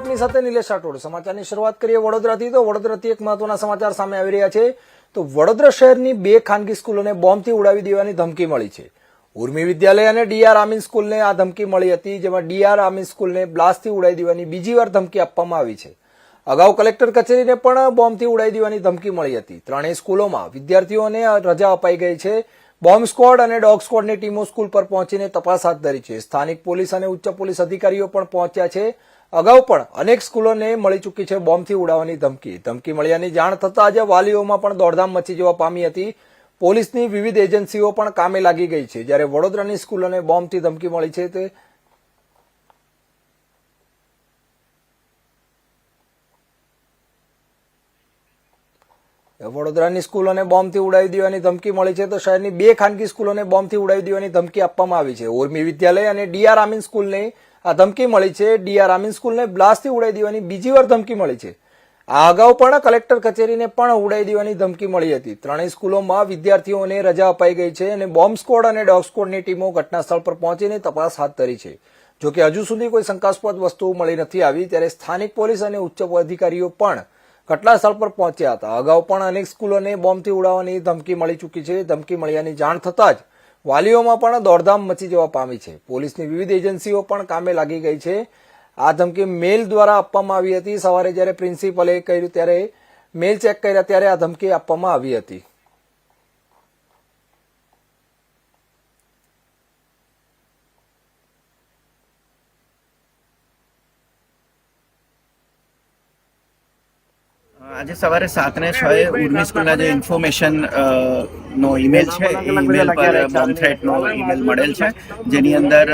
આપની સાથે નિલેશ રાઠોડ. સમાચારની શરૂઆત કરીએ વડોદરાથી. તો વડોદરાથી એક મહત્વના સમાચાર સામે આવી રહ્યા છે. તો વડોદરા શહેરની બે ખાનગી સ્કૂલોને બોમ્બથી ઉડાવી દેવાની ધમકી મળી છે. ઉર્મી વિદ્યાલય અને ડીઆર આમીન સ્કૂલને આ ધમકી મળી હતી, જેમાં ડીઆર આમીન સ્કૂલને બ્લાસ્ટથી ઉડાવી દેવાની બીજી વાર ધમકી આપવામાં આવી છે. અગાઉ કલેક્ટર કચેરીને પણ બોમ્બથી ઉડાવી દેવાની ધમકી મળી હતી. ત્રણેય સ્કૂલોમાં વિદ્યાર્થીઓને રજા અપાઈ ગઈ છે. બોમ્બ સ્કોડ અને ડોગ સ્કોડની ટીમો સ્કૂલ પર પહોંચીને તપાસ હાથ ધરી છે. સ્થાનિક પોલીસ અને ઉચ્ચ પોલીસ અધિકારીઓ પણ પહોંચ્યા છે. અગાઉ પણ અનેક સ્કૂલોને મળી ચૂકી છે બોમ્બથી ઉડાવવાની ધમકી. ધમકી મળ્યાની જાણ થતાં આજે વાલીઓમાં પણ દોડધામ મચી જવા પામી હતી. પોલીસની વિવિધ એજન્સીઓ પણ કામે લાગી ગઈ છે. જ્યારે વડોદરાની સ્કૂલોને બોમ્બથી ધમકી મળી છે, તે વડોદરાની સ્કૂલોને બોમ્બથી ઉડાવી દેવાની ધમકી મળી છે, તો શહેરની બે ખાનગી સ્કૂલોને બોમ્બથી ઉડાવી દેવાની ધમકી આપવામાં આવી છે. ઉર્મી વિદ્યાલય અને ડીઆર આમીન સ્કૂલને આ ધમકી મળી છે. ડીઆર આમીન સ્કૂલને બ્લાસ્ટથી ઉડાઈ દેવાની બીજી વાર ધમકી મળી છે. આ અગાઉ પણ કલેક્ટર કચેરીને પણ ઉડાઈ દેવાની ધમકી મળી હતી. ત્રણેય સ્કૂલોમાં વિદ્યાર્થીઓને રજા અપાઈ ગઈ છે અને બોમ્બ સ્કોડ અને ડોગ સ્કોડની ટીમો ઘટના સ્થળ પર પહોંચીને તપાસ હાથ ધરી છે. જો કે હજુ સુધી કોઈ શંકાસ્પદ વસ્તુઓ મળી નથી આવી, ત્યારે સ્થાનિક પોલીસ અને ઉચ્ચ અધિકારીઓ પણ ઘટનાસ્થળ પર પહોંચ્યા હતા. અગાઉ પણ અનેક સ્કૂલોને બોમ્બથી ઉડાવવાની ધમકી મળી ચૂકી છે. ધમકી મળ્યાની જાણ થતાં જ વાલીઓમાં પણ દોડધામ મચી જવા પામી છે. પોલીસની વિવિધ એજન્સીઓ પણ કામે લાગી ગઈ છે. આ ધમકી મેલ દ્વારા આપવામાં આવી હતી. સવારે જ્યારે પ્રિન્સિપલે કર્યું ત્યારે મેલ ચેક કર્યા, ત્યારે આ ધમકી આપવામાં આવી હતી. આજે સવારે સાત ને છ એ ઉર્મી સ્કૂલના જે ઇન્ફોર્મેશન નો ઈમેલ છે એ ઈમેલ પર બોમ્બ થ્રેટ નો ઈમેલ મળેલ છે જેની અંદર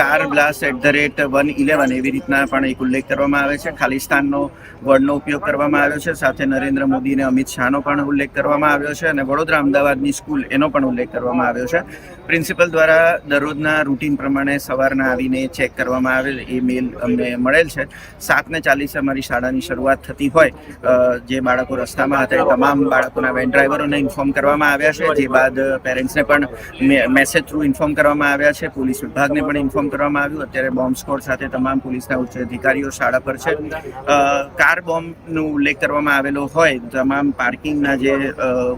car blast at the rate one eleven એવી રીતના પણ એક ઉલ્લેખ કરવામાં આવે છે. ખાલિસ્તાનનો વર્ડનો ઉપયોગ કરવામાં આવ્યો છે. સાથે નરેન્દ્ર મોદી અને અમિત શાહનો પણ ઉલ્લેખ કરવામાં આવ્યો છે અને વડોદરા અમદાવાદની સ્કૂલ એનો પણ ઉલ્લેખ કરવામાં આવ્યો છે. પ્રિન્સિપલ દ્વારા દરરોજના રૂટીન પ્રમાણે સવારના આવીને ચેક કરવામાં આવેલ એ મેલ અમને મળેલ છે. સાત ને ચાલીસે અમારી શાળાની શરૂઆત થતી હોય જે બાળકો રસ્તામાં હતા, એ તમામ બાળકોના વેન ડ્રાઈવરોને ઇન્ફોર્મ કરવામાં આવ્યા છે. જે બાદ પેરેન્ટ્સને પણ મેસેજ થ્રુ ઇન્ફોર્મ કરવામાં આવ્યા છે. પોલીસ વિભાગને પણ ઇન્ફોર્મ કરવામાં આવ્યું. અત્યારે બોમ્બ સ્કોડ સાથે તમામ પોલીસના ઉચ્ચ અધિકારીઓ શાળા પર છે. કાર બોમ્બનો ઉલ્લેખ કરવામાં આવેલો હોય, તમામ પાર્કિંગના જે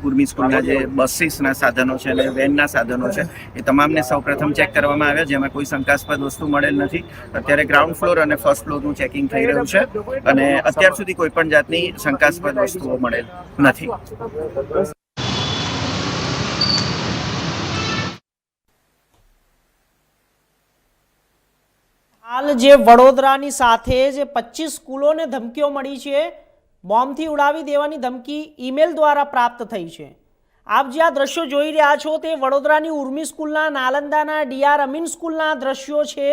ઉર્મી સ્કૂલના જે બસીસના સાધનો છે અને વેનના સાધનો છે, એ તમામને સૌપ્રથમ ચેક કરવામાં આવ્યા. જેમાં કોઈ શંકાસ્પદ વસ્તુ મળેલ નથી. અત્યારે ગ્રાઉન્ડ ફ્લોર અને ફર્સ્ટ ફ્લોરનું ચેકિંગ થઈ રહ્યું છે. અને અત્યાર સુધી કોઈ પણ જાતની શંકાસ્પદ વસ્તુઓ મળેલ નથી. હાલ જે વડોદરાની સાથે જે પચીસ સ્કૂલોને ધમકીઓ મળી છે. બોમ્બથી ઉડાવી દેવાની ધમકી ઈમેલ દ્વારા પ્રાપ્ત થઈ છે. આપ જે આ દ્રશ્યો જોઈ રહ્યા છો તે વડોદરાની ઉર્મી સ્કૂલના, નાલંદાના, ડીઆર અમીન સ્કૂલના દ્રશ્યો છે.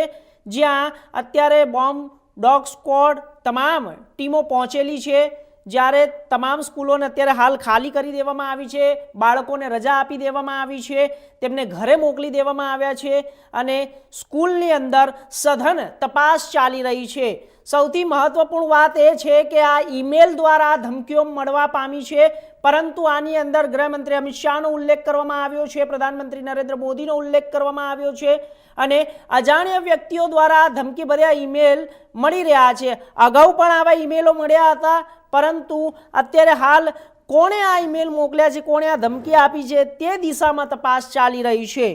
જ્યાં અત્યારે બોમ્બ, ડોગ સ્કોડ તમામ ટીમો પહોંચેલી છે. જ્યારે તમામ સ્કૂલોને અત્યારે હાલ ખાલી કરી દેવામાં આવી છે, બાળકોને રજા આપી દેવામાં આવી છે, તેમને ઘરે મોકલી દેવામાં આવ્યા છે અને સ્કૂલની અંદર સઘન તપાસ ચાલી રહી છે. સૌથી મહત્વપૂર્ણ વાત એ છે કે આ ઈમેલ દ્વારા ધમકીઓ મળવા પામી છે, પરંતુ આની અંદર ગૃહમંત્રી અમિત શાહનો ઉલ્લેખ કરવામાં આવ્યો છે, પ્રધાનમંત્રી નરેન્દ્ર મોદીનો ઉલ્લેખ કરવામાં આવ્યો છે અને અજાણ્યા વ્યક્તિઓ દ્વારા ધમકી ભર્યા ઈમેલ મળી રહ્યા છે. અગાઉ પણ આવા ઈમેલો મળ્યા હતા પરંતુ અત્યારે હાલ કોણે આ ઈમેલ મોકલ્યા છે, કોણે આ ધમકી આપી છે, તે દિશામાં તપાસ ચાલી રહી છે.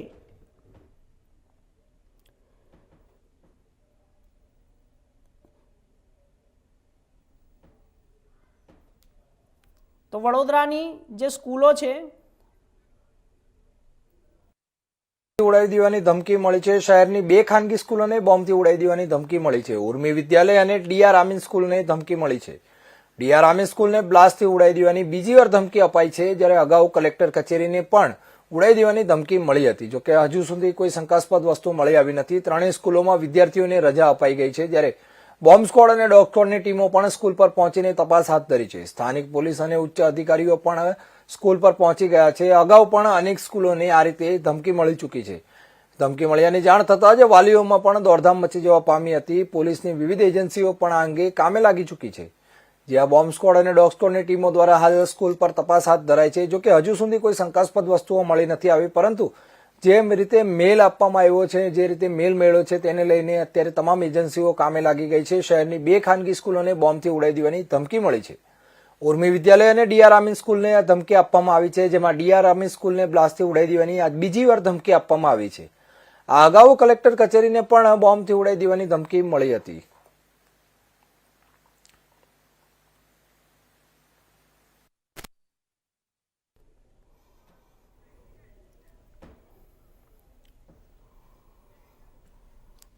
તો વડોદરાની જે સ્કૂલો છે ઉડાવી દેવાની ધમકી મળી છે. શહેરની બે ખાનગી સ્કૂલોને બોમ્બથી ઉડાવી દેવાની ધમકી મળી છે. ઉર્મી વિદ્યાલય અને ડીઆર આમીન સ્કૂલને ધમકી મળી છે. ડીઆર સ્કૂલને બ્લાસ્ટથી ઉડાઈ દેવાની બીજી વાર ધમકી અપાઈ છે, જ્યારે અગાઉ કલેક્ટર કચેરીને પણ ઉડાઈ દેવાની ધમકી મળી હતી. જોકે હજુ સુધી કોઈ શંકાસ્પદ વસ્તુ મળી આવી નથી. ત્રણેય સ્કૂલોમાં વિદ્યાર્થીઓને રજા અપાઈ ગઈ છે, જ્યારે બોમ્બ સ્કોડ અને ડોગ સ્ક્વોડની ટીમો પણ સ્કૂલ પર પહોંચીને તપાસ હાથ ધરી છે. સ્થાનિક પોલીસ અને ઉચ્ચ અધિકારીઓ પણ સ્કૂલ પર પહોંચી ગયા છે. અગાઉ પણ અનેક સ્કૂલોને આ રીતે ધમકી મળી ચૂકી છે. ધમકી મળ્યાની જાણ થતાં જ વાલીઓમાં પણ દોડધામ મચી જવા પામી હતી. પોલીસની વિવિધ એજન્સીઓ પણ આ અંગે કામે લાગી ચૂકી છે. જ્યાં બોમ્બ સ્ક્વોડ અને ડોગ સ્ક્વોડની ટીમો દ્વારા હાલ સ્કૂલ પર તપાસ હાથ ધરાઈ છે. જો કે હજુ સુધી કોઈ શંકાસ્પદ વસ્તુઓ મળી નથી આવી, પરંતુ જેમ રીતે મેલ આપવામાં આવ્યો છે, જે રીતે મેલ મેળ્યો છે, તેને લઈને અત્યારે તમામ એજન્સીઓ કામે લાગી ગઈ છે. શહેરની બે ખાનગી સ્કૂલોને બોમ્બથી ઉડાઈ દેવાની ધમકી મળી છે. ઉર્મી વિદ્યાલય અને ડીઆર આમીન સ્કૂલને આ ધમકી આપવામાં આવી છે, જેમાં ડીઆર આમીન સ્કૂલને બ્લાસ્ટથી ઉડાઈ દેવાની આજ બીજી વાર ધમકી આપવામાં આવી છે. આ અગાઉ કલેક્ટર કચેરીને પણ બોમ્બથી ઉડાઈ દેવાની ધમકી મળી હતી.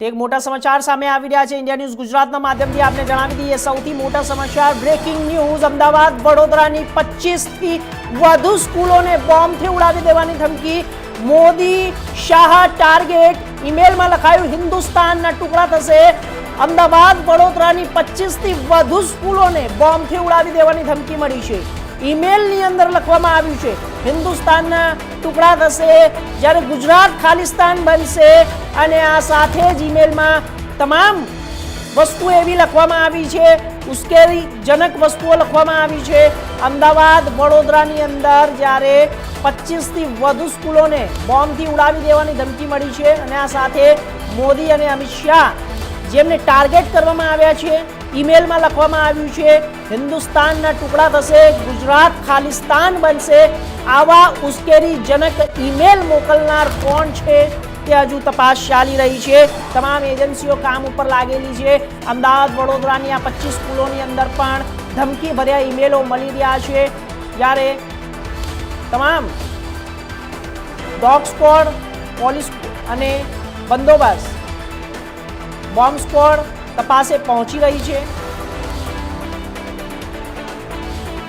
એક મોટા સમાચાર સામે આવી રહ્યા છે. ઇન્ડિયા ન્યૂઝ ગુજરાતના માધ્યમથી આપને જણાવી દઈએ, સૌથી મોટા સમાચાર બ્રેકિંગ ન્યૂઝ અમદાવાદ, વડોદરાની 25 થી વધુ સ્કૂલોને બોમ્બથી ઉડાવી દેવાની ધમકી. મોદી શાહ ટાર્ગેટ, ઈમેલમાં લખાયું, હિન્દુસ્તાનના ટુકડા થશે. અમદાવાદ, વડોદરાની 25 થી વધુ સ્કૂલોને બોમ્બથી ઉડાવી દેવાની ધમકી મળી છે. ઈમેલની અંદર લખવામાં આવ્યું છે, હિન્દુસ્તાનના ટુકડા થશે, જ્યારે ગુજરાત ખાલિસ્તાન બનશે. અને આ સાથે જ ઈમેલમાં તમામ વસ્તુ એવી લખવામાં આવી છે, ઉશ્કેરીજનક વસ્તુઓ લખવામાં આવી છે. અમદાવાદ, વડોદરાની અંદર જ્યારે પચીસથી વધુ સ્કૂલોને બોમ્બથી ઉડાવી દેવાની ધમકી મળી છે, અને આ સાથે મોદી અને અમિત શાહ જેમને ટાર્ગેટ કરવામાં આવ્યા છે ઈમેલમાં લખવામાં આવ્યું છે, હિન્દુસ્તાનના ટુકડા થશે, ગુજરાત ખાલિસ્તાન બનશે. આવા ઉશ્કેરીજનક ઈમેલ મોકલનાર કોણ છે? તે હજુ તપાસ ચાલી રહી છે. તમામ એજન્સીઓ કામ ઉપર લાગેલી છે. અમદાવાદ, વડોદરાની આ પચીસ સ્કૂલોની અંદર પણ ધમકી ભર્યા ઈમેલો મળી રહ્યા છે. જ્યારે તમામ ડોગ સ્કોડ પોલીસ અને બંદોબસ્ત, બોમ્બ સ્કોડ તપાસે પહોંચી રહી છે.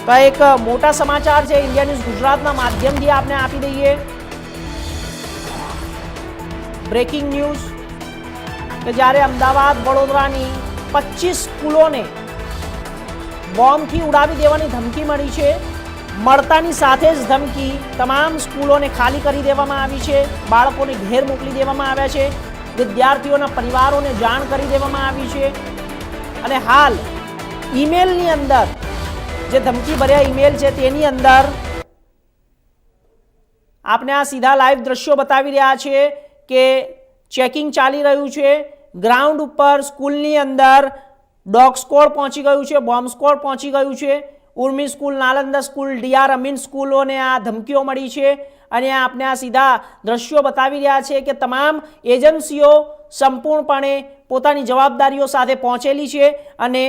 તો એક મોટા સમાચાર છે, ઇન્ડિયા ન્યૂઝ ગુજરાતના માધ્યમથી આપને આપી દઈએ. બ્રેકિંગ ન્યૂઝ, કે જ્યારે અમદાવાદ, વડોદરાની 25 સ્કૂલોને બોમ્બથી ઉડાવી દેવાની ધમકી મળી છે. મળતાની સાથે જ ધમકી તમામ સ્કૂલોને ખાલી કરી દેવામાં આવી છે. બાળકોને ઘેર મોકલી દેવામાં આવ્યા છે. વિદ્યાર્થીઓના પરિવારોને જાણ કરી દેવામાં આવી છે. અને હાલ ઈમેલની અંદર જે ધમકી ભર્યા ઈમેલ છે તેની અંદર આપને આ સીધા લાઈવ દ્રશ્યો બતાવી રહ્યા છે કે ચેકિંગ ચાલી રહ્યું છે. ગ્રાઉન્ડ ઉપર સ્કૂલની અંદર ડોગ સ્કોડ પહોંચી ગયું છે, બોમ્બ સ્કોડ પહોંચી ગયું છે. Urmi school, Nalanda school, D R Amin સ્કૂલોને આ ધમકીઓ મળી છે. અને આપને આ સીધા દ્રશ્યો બતાવી રહ્યા છે કે તમામ એજન્સીઓ સંપૂર્ણપણે પોતાની જવાબદારીઓ સાથે પહોંચેલી છે અને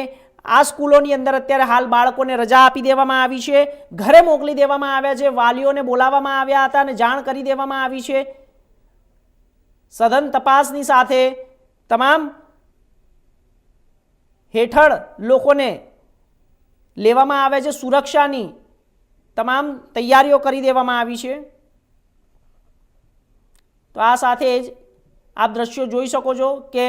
આ સ્કૂલોની અંદર અત્યારે હાલ બાળકોને રજા આપી દેવામાં આવી છે, ઘરે મોકલી દેવામાં આવ્યા છે, વાલીઓને બોલાવવામાં આવ્યા હતા અને જાણ કરી દેવામાં આવી છે. સઘન તપાસની સાથે તમામ હેઠળ લોકોને લેવામાં આવે છે, સુરક્ષાની તમામ તૈયારીઓ કરી દેવામાં આવી છે. તો આ સાથે જ આપ દ્રશ્યો જોઈ શકો છો કે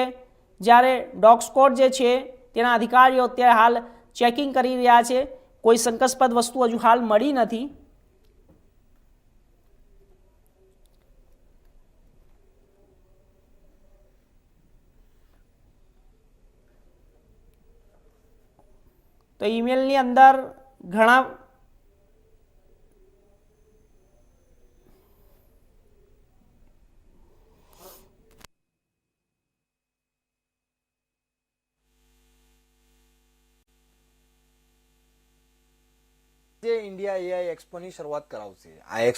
જ્યારે ડોગ સ્કોડ જે છે તેના અધિકારીઓ અત્યારે હાલ ચેકિંગ કરી રહ્યા છે. કોઈ શંકાસ્પદ વસ્તુ હજુ હાલ મળી નથી. તો ઈમેલની અંદર ઘણા જે ઇન્ડિયા એઆઈ એક્સપોની શરૂઆત કરાવશે. આ એક્સપો